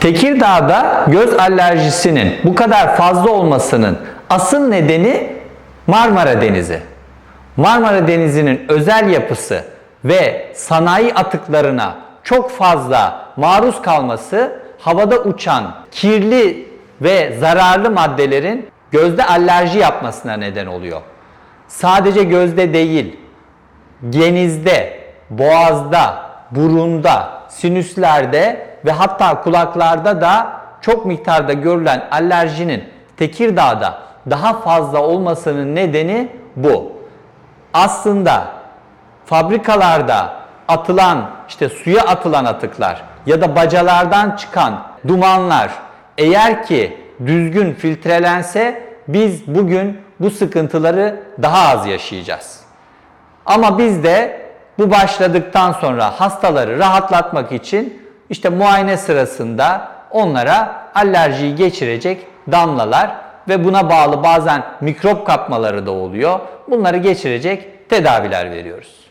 Tekirdağ'da göz alerjisinin bu kadar fazla olmasının asıl nedeni Marmara Denizi. Marmara Denizi'nin özel yapısı ve sanayi atıklarına çok fazla maruz kalması havada uçan kirli ve zararlı maddelerin gözde alerji yapmasına neden oluyor. Sadece gözde değil, genizde, boğazda, burunda, sinüslerde ve hatta kulaklarda da çok miktarda görülen alerjinin Tekirdağ'da daha fazla olmasının nedeni bu. Aslında fabrikalarda atılan işte suya atılan atıklar ya da bacalardan çıkan dumanlar eğer ki düzgün filtrelense biz bugün bu sıkıntıları daha az yaşayacağız. Ama biz de bu başladıktan sonra hastaları rahatlatmak için işte muayene sırasında onlara alerjiyi geçirecek damlalar ve buna bağlı bazen mikrop kapmaları da oluyor. Bunları geçirecek tedaviler veriyoruz.